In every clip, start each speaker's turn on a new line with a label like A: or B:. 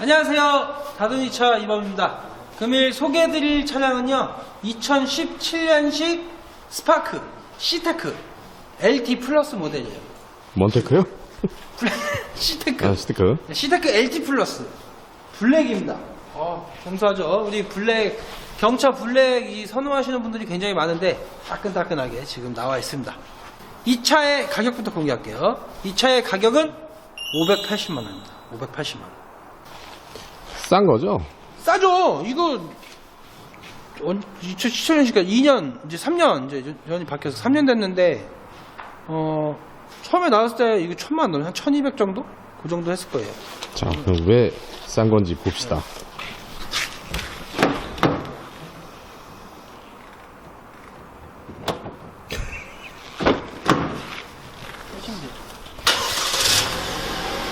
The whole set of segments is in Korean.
A: 안녕하세요. 다돈이차 이범입니다. 금일 소개해드릴 차량은요, 2017년식 스파크 C테크 LT 플러스 모델이에요.
B: 몬테크요?
A: C테크.
B: 아, 스티커.
A: C테크 LT 플러스 블랙입니다. 어, 검소하죠. 우리 블랙 경차 블랙 이 선호하시는 분들이 굉장히 많은데 따끈따끈하게 지금 나와 있습니다. 이 차의 가격부터 공개할게요. 이 차의 가격은 580만 원입니다. 580만 원.
B: 싼 거죠?
A: 싸죠. 이거 2017년이니까 2년 이제 3년 이제 전이 바뀌어서 3년 됐는데 어 처음에 나왔을 때 이거 천만 원, 한 1,200 정도? 그 정도 했을 거예요.
B: 자, 그럼 왜 싼 건지 봅시다.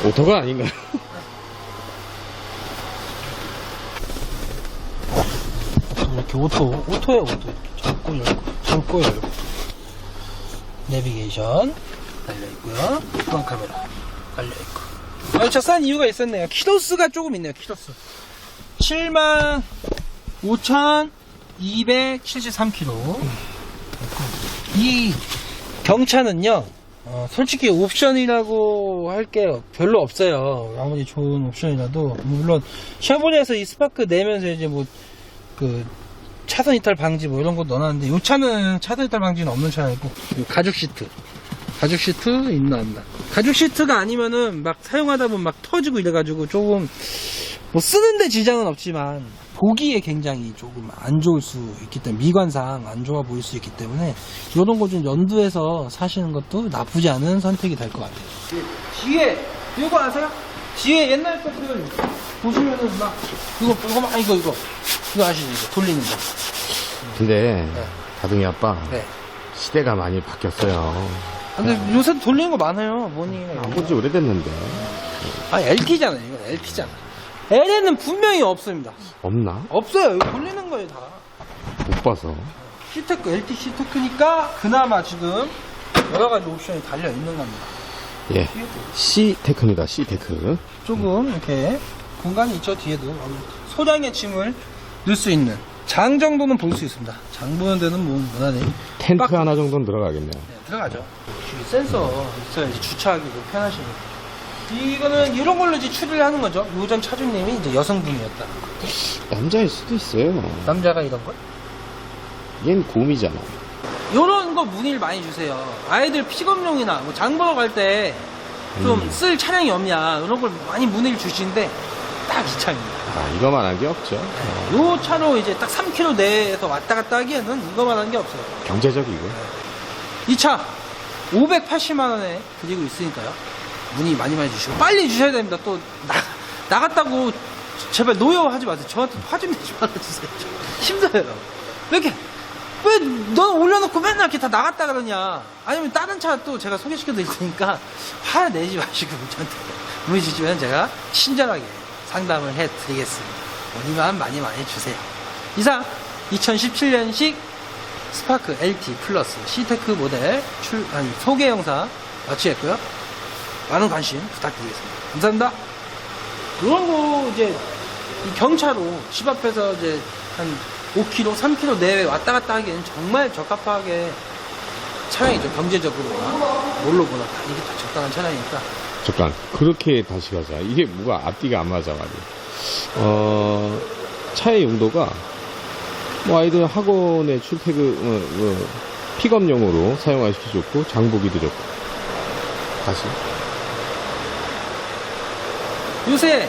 B: 오토가 아닌가요?
A: 이렇게 오토, 오토야 오토. 잠고 열고, 잠고 열고. 내비게이션 달려 있고요. 후방 카메라 달려 있고. 아, 저싼 이유가 있었네요. 키로수가 조금 있네요. 키로수. 7만 5,273km. 이 경차는요. 어, 솔직히 옵션이라고 할 게 별로 없어요. 아무리 좋은 옵션이라도 물론 샤보레에서 이 스파크 내면서 이제 뭐 그 차선 이탈 방지 뭐 이런 거 넣어놨는데 이 차는 차선 이탈 방지는 없는 차이고 이 가죽 시트 가죽 시트 있나 없나 가죽 시트가 아니면은 막 사용하다 보면 막 터지고 이래가지고 조금 뭐 쓰는데 지장은 없지만 보기에 굉장히 조금 안 좋을 수 있기 때문에 미관상 안 좋아 보일 수 있기 때문에 이런 거 좀 연두해서 사시는 것도 나쁘지 않은 선택이 될 것 같아요. 뒤에 이거 아세요? 뒤에 옛날 것들 보시면은 막 이거 이거 막 이거 이거 이거 아시죠? 이거 돌리는 거.
B: 근데, 다둥이 아빠,
A: 네.
B: 시대가 많이 바뀌었어요.
A: 근데 요새 돌리는 거 많아요. 뭐니?
B: 안 본 지 오래됐는데.
A: 아 LT잖아요. 이건 LT잖아. LN은 분명히 없습니다.
B: 없나?
A: 없어요. 이거 돌리는 거예요 다.
B: 못 봐서.
A: C테크, LT C테크니까 그나마 지금 여러 가지 옵션이 달려 있는 겁니다.
B: 예. C테크입니다, C테크.
A: 조금 이렇게 공간이 있죠 뒤에도 소량의 짐을 넣을 수 있는 장 정도는 볼 수 있습니다. 장 보는 데는 뭐 무난히
B: 텐트
A: 빡-
B: 하나 정도는 들어가겠네요.
A: 네, 들어가죠. 센서 있어야지 주차하기도 편하시니까. 이거는 이런 걸로 이제 추리를 하는 거죠. 요전 차주님이 이제 여성분이었다.
B: 남자일 수도 있어요.
A: 남자가 이런 걸?
B: 얜 곰이잖아.
A: 이런 거 문의를 많이 주세요. 아이들 픽업용이나 뭐 장 보러 갈 때좀
B: 음.
A: 쓸 차량이 없냐 이런 걸 많이 문의를 주시는데 딱 이 차입니다.
B: 아, 이거만한 게 없죠.
A: 요 차로 이제 딱 3km 내에서 왔다 갔다 하기에는 이거만 한 게 없어요.
B: 경제적이고.
A: 이 차 580만 원에 드리고 있으니까요. 문의 많이 많이 주시고 빨리 주셔야 됩니다. 또 나, 나갔다고 제발 노여하지 마세요. 저한테 화 좀 내지 말아주세요. 힘들어요. 왜 이렇게 왜 너는 올려놓고 맨날 이렇게 다 나갔다 그러냐? 아니면 다른 차 또 제가 소개시켜 드릴 테니까 화 내지 마시고 저한테 문의 주시면 제가 친절하게 상담을 해드리겠습니다. 문의만 많이 많이 주세요. 이상 2017년식 스파크 LT 플러스 C테크 모델 출, 아니, 소개 영상 마치겠고요. 많은 관심 부탁드리겠습니다. 감사합니다. 이런 거 이제 이 경차로 집 앞에서 이제 한 5km, 3km 내외 왔다 갔다 하기에는 정말 적합하게 차량이죠. 경제적으로나 뭘로 보나 다 이게 다 적당한 차량이니까
B: 잠깐, 그렇게 다시 가자. 이게 뭐가 앞뒤가 안 맞아, 말이야. 어, 차의 용도가, 뭐, 아이들 학원에 출퇴근, 어, 어, 픽업용으로 사용하시기 좋고, 장보기도 좋고. 다시.
A: 요새